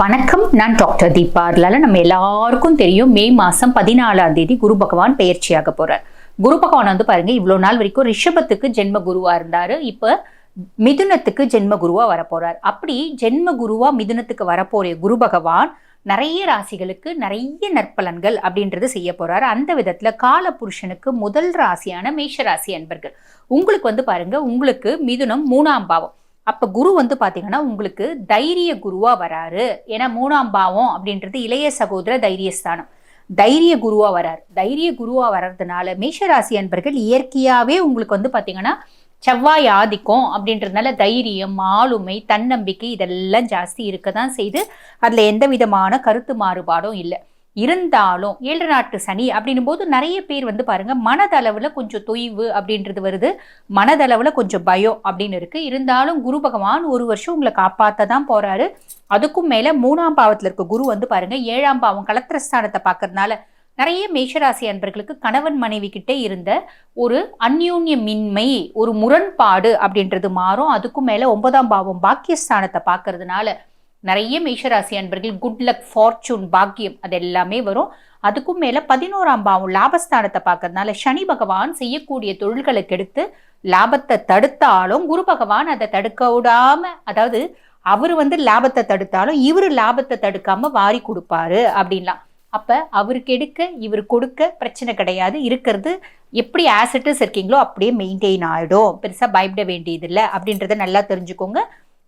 வணக்கம் நான் டாக்டர் தீபா அதனால நம்ம எல்லாருக்கும் தெரியும் மே மாதம் பதினாலாம் தேதி குரு பகவான் பெயர்ச்சியாக போகிறார் குரு பகவான் வந்து பாருங்க இவ்வளோ நாள் வரைக்கும் ரிஷபத்துக்கு ஜென்ம குருவாக இருந்தார். இப்போ மிதுனத்துக்கு ஜென்ம குருவாக வரப்போகிறார் அப்படி ஜென்ம குருவாக மிதுனத்துக்கு வரப்போகிற குரு பகவான் நிறைய ராசிகளுக்கு நிறைய நற்பலன்கள் அப்படின்றது செய்ய போகிறார் அந்த விதத்தில் கால புருஷனுக்கு முதல் ராசியான மேஷ ராசி அன்பர்கள். உங்களுக்கு வந்து பாருங்கள் உங்களுக்கு மிதுனம் மூணாம் பாவம். அப்ப குரு வந்து பாத்தீங்கன்னா உங்களுக்கு தைரிய குருவா வராரு. ஏன்னா மூணாம் பாவம் அப்படின்றது இளைய சகோதர தைரியஸ்தானம் தைரிய குருவா வரார். தைரிய குருவா வர்றதுனால மேஷராசி அன்பர்கள் இயற்கையாவே உங்களுக்கு வந்து பாத்தீங்கன்னா செவ்வாய் ஆதிக்கம் அப்படின்றதுனால தைரியம் ஆளுமை தன்னம்பிக்கை இதெல்லாம் ஜாஸ்தி இருக்க தான் செய்து அதுல எந்த விதமான கருத்து மாறுபாடும் இல்லை. இருந்தாலும் ஏழு நாட்டு சனி அப்படின்னும் போது நிறைய பேர் வந்து பாருங்க மனதளவுல கொஞ்சம் தொய்வு அப்படின்றது வருது. மனதளவுல கொஞ்சம் பயம் அப்படின்னு இருக்கு. இருந்தாலும் குரு பகவான் ஒரு வருஷம் உங்களை காப்பாத்த தான் போறாரு. அதுக்கும் மேல மூணாம் பாவத்துல இருக்க குரு வந்து பாருங்க ஏழாம் பாவம் கலத்திரஸ்தானத்தை பார்க்கறதுனால நிறைய மேஷராசி அன்பர்களுக்கு கணவன் மனைவி கிட்டே இருந்த ஒரு அந்யூன்யமின்மை ஒரு முரண்பாடு அப்படின்றது மாறும். அதுக்கும் மேல ஒன்பதாம் பாவம் பாக்கியஸ்தானத்தை பார்க்கறதுனால நிறைய மேஷராசி அன்பர்கள் குட் லக் ஃபார்ச்சூன் பாக்கியம் அது எல்லாமே வரும். அதுக்கும் மேல பதினோராம் பாவம் லாபஸ்தானத்தை பார்க்கறதுனால சனி பகவான் செய்யக்கூடிய தொழில்களை கெடுத்து லாபத்தை தடுத்தாலும் குரு பகவான் அதை தடுக்க விடாம அதாவது அவர் வந்து லாபத்தை தடுத்தாலும் இவர் லாபத்தை தடுக்காம வாரி கொடுப்பாரு அப்படின்லாம். அப்ப அவருக்கு எடுக்க இவர் கொடுக்க பிரச்சனை கிடையாது. இருக்கிறது எப்படி ஆசட்டஸ் இருக்கீங்களோ அப்படியே மெயின்டைன் ஆகிடும் பெருசாக பயப்பட வேண்டியதில்லை அப்படின்றத நல்லா தெரிஞ்சுக்கோங்க.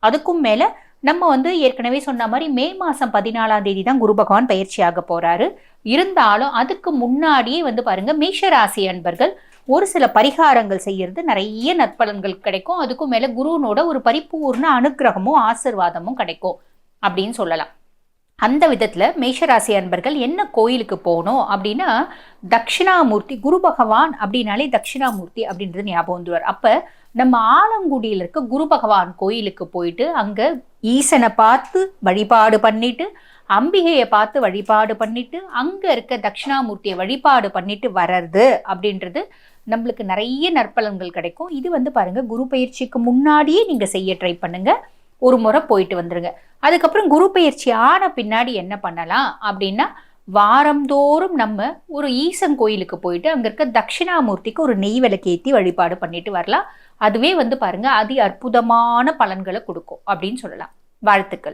அதுக்கும் மேலே நம்ம வந்து ஏற்கனவே சொன்ன மாதிரி மே மாதம் பதினாலாம் தேதி தான் குரு பகவான் பயிற்சியாக போறாரு. இருந்தாலும் அதுக்கு முன்னாடியே வந்து பாருங்க மேஷராசி அன்பர்கள் ஒரு சில பரிகாரங்கள் செய்யறது நிறைய நற்பலன்கள் கிடைக்கும். அதுக்கும் மேல குருவனோட ஒரு பரிபூர்ண அனுக்கிரகமும் ஆசிர்வாதமும் கிடைக்கும் அப்படின்னு சொல்லலாம். அந்த விதத்துல மேஷராசி அன்பர்கள் என்ன கோயிலுக்கு போகணும் அப்படின்னா தட்சிணாமூர்த்தி குரு பகவான் அப்படின்னாலே தட்சிணாமூர்த்தி அப்படின்றது ஞாபகம் வந்துடுவார் அப்ப நம்ம ஆலங்குடியில் இருக்க குரு பகவான் கோயிலுக்கு போயிட்டு அங்க ஈசனை பார்த்து வழிபாடு பண்ணிட்டு அம்பிகையை பார்த்து வழிபாடு பண்ணிட்டு அங்கே இருக்க தட்சிணாமூர்த்தியை வழிபாடு பண்ணிட்டு வர்றது அப்படின்றது நம்மளுக்கு நிறைய நற்பலன்கள் கிடைக்கும். இது வந்து பாருங்கள் குரு பயிற்சிக்கு முன்னாடியே நீங்கள் செய்ய ட்ரை பண்ணுங்கள் ஒரு முறை போயிட்டு வந்துடுங்க அதுக்கப்புறம் குரு பயிற்சி ஆன பின்னாடி என்ன பண்ணலாம் அப்படின்னா வாரந்தோறும் நம்ம ஒரு ஈசன் கோயிலுக்கு போயிட்டு அங்கே இருக்க தட்சிணாமூர்த்திக்கு ஒரு நெய் விளக்கேற்றி வழிபாடு பண்ணிட்டு வரலாம். அதுவே வந்து பாருங்க அதி அற்புதமான பலன்களை கொடுக்கும் அப்படின்னு சொல்லலாம். வாழ்த்துக்கள்.